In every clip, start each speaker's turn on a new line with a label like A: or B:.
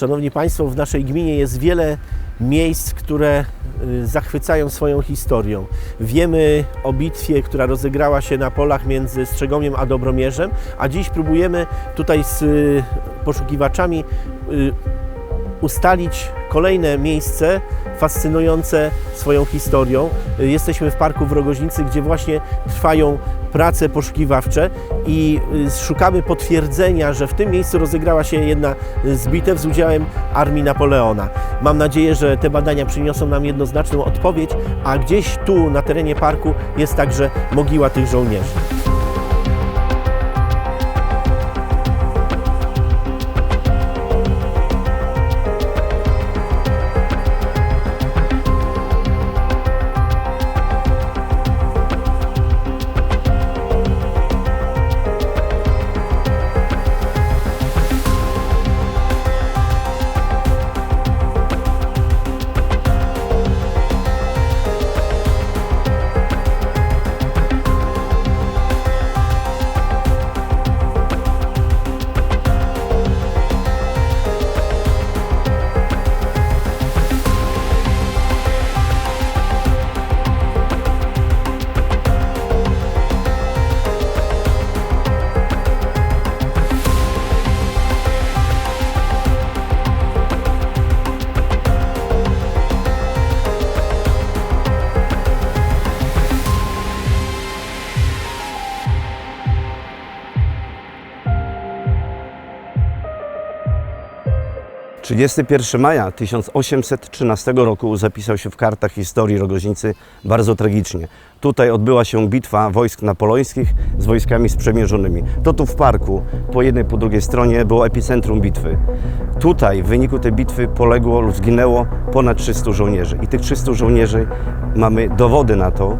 A: Szanowni Państwo, w naszej gminie jest wiele miejsc, które y, zachwycają swoją historią. Wiemy o bitwie, która rozegrała się na polach między Strzegomiem a Dobromierzem, a dziś próbujemy tutaj z y, poszukiwaczami y, ustalić kolejne miejsce fascynujące swoją historią. Jesteśmy w parku w Rogoźnicy, gdzie właśnie trwają prace poszukiwawcze i y, szukamy potwierdzenia, że w tym miejscu rozegrała się jedna z bitew z udziałem armii Napoleona. Mam nadzieję, że te badania przyniosą nam jednoznaczną odpowiedź, a gdzieś tu na terenie parku jest także mogiła tych żołnierzy.
B: - 31 maja 1813 roku zapisał się w kartach historii Rogoźnicy bardzo tragicznie. Tutaj odbyła się bitwa wojsk napoleońskich z wojskami sprzymierzonymi. To tu w parku, po jednej, po drugiej stronie było epicentrum bitwy. Tutaj w wyniku tej bitwy poległo lub zginęło ponad 300 żołnierzy. I tych 300 żołnierzy mamy dowody na to,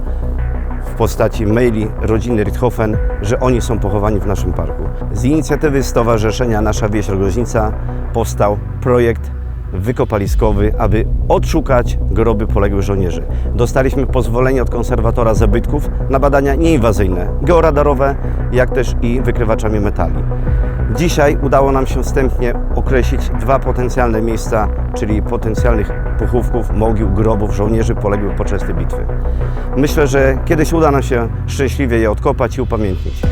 B: w postaci maili rodziny Richthofen, że oni są pochowani w naszym parku. Z inicjatywy Stowarzyszenia Nasza Wieś Rogoźnica powstał projekt wykopaliskowy, aby odszukać groby poległych żołnierzy. Dostaliśmy pozwolenie od konserwatora zabytków na badania nieinwazyjne, georadarowe, jak też i wykrywaczami metali. Dzisiaj udało nam się wstępnie określić dwa potencjalne miejsca, czyli potencjalnych pochówków, mogił, grobów żołnierzy poległych podczas tej bitwy. Myślę, że kiedyś uda nam się szczęśliwie je odkopać i upamiętnić.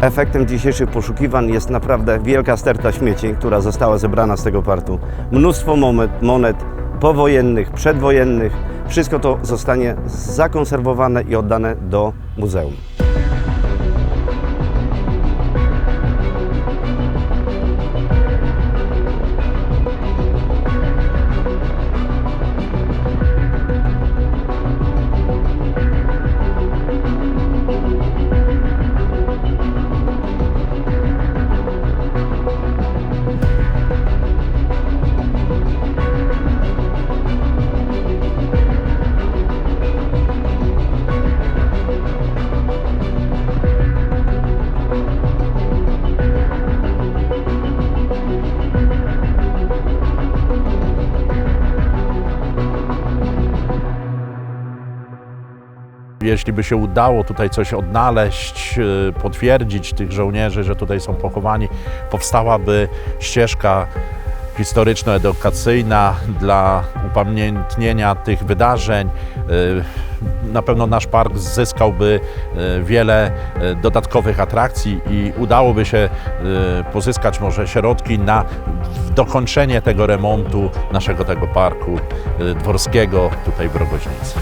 B: Efektem dzisiejszych poszukiwań jest naprawdę wielka sterta śmieci, która została zebrana z tego partu. Mnóstwo monet, powojennych, przedwojennych. Wszystko to zostanie zakonserwowane i oddane do muzeum.
C: Jeśli by się udało tutaj coś odnaleźć, y, potwierdzić tych żołnierzy, że tutaj są pochowani, powstałaby ścieżka historyczno-edukacyjna dla upamiętnienia tych wydarzeń. Y, Na pewno nasz park zyskałby y, wiele dodatkowych atrakcji i udałoby się pozyskać może środki na dokończenie tego remontu naszego tego parku dworskiego tutaj w Rogoźnicy.